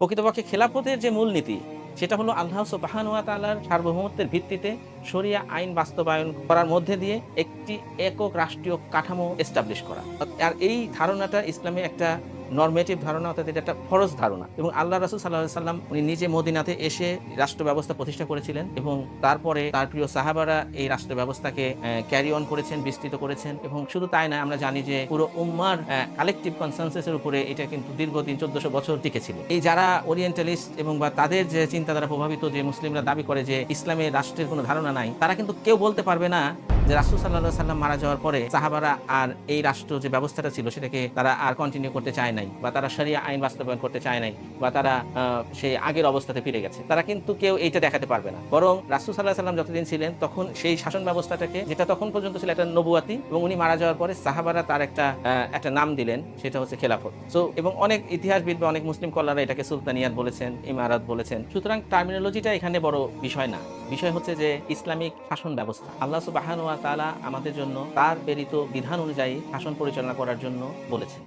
প্রকৃতপক্ষে খেলাফতের যে মূলনীতি, সেটা হলো আল্লাহ সুবাহানুয়া তালার সার্বভৌমত্বের ভিত্তিতে সরিয়া আইন বাস্তবায়ন করার মধ্যে দিয়ে একটি একক রাষ্ট্রীয় কাঠামো এস্টাবলিশ করা। আর এই ধারণাটা ইসলামে একটা নর্মেটিভ ধারণা অর্থাৎ এটা একটা ফরজ ধারণা এবং আল্লাহ রাসুল সাল্লাহ সাল্লাম উনি নিজে মদিনাতে এসে রাষ্ট্র ব্যবস্থা প্রতিষ্ঠা করেছিলেন এবং তারপরে তার প্রিয় সাহাবারা এই রাষ্ট্র ব্যবস্থাকে ক্যারি অন করেছেন, বিস্তৃত করেছেন এবং শুধু তাই না আমরা জানি যে পুরো উম্মার কালেকটিভ কনসেন্সাসের উপরে এটা কিন্তু দীর্ঘদিন চোদ্দশো বছর টিকেছিল এই যারা ওরিয়েন্টালিস্ট এবং বা তাদের যে চিন্তাধারা প্রভাবিত যে মুসলিমরা দাবি করে যে ইসলামের রাষ্ট্রের কোনো ধারণা নাই, তারা কিন্তু কেউ বলতে পারবে না যে রাসুল সাল্লাহ সাল্লাম মারা যাওয়ার পরে সাহাবারা আর এই রাষ্ট্র যে ব্যবস্থাটা ছিল সেটাকে তারা আর কন্টিনিউ করতে চায় নাই বা তারা সারিয়া আইন বাস্তবায়ন করতে চায় নাই বা তারা সেই আগের অবস্থাতে ফিরে গেছে। তারা কিন্তু কেউ এইটা দেখাতে পারবে না। বরং রাসুল সাল্লাহ সাল্লাম যতদিন ছিলেন তখন সেই শাসন ব্যবস্থাটাকে, যেটা তখন পর্যন্ত ছিল একটা নবুয়াতি এবং উনি মারা যাওয়ার পরে সাহাবারা তার একটা একটা নাম দিলেন, সেটা হচ্ছে খেলাফত। সো এবং অনেক ইতিহাসবিদ বা অনেক মুসলিম কল্লারা এটাকে সুলতানিয়াত বলেছেন, ইমারত বলেছেন। সুতরাং টার্মিনোলজিটা এখানে বড় বিষয় না। বিষয় হচ্ছে যে ইসলামিক শাসন ব্যবস্থা। আল্লাহ সুবাহানুয়া তাআলা আমাদের জন্য তার প্রেরিত বিধান অনুযায়ী শাসন পরিচালনা করার জন্য বলেছেন।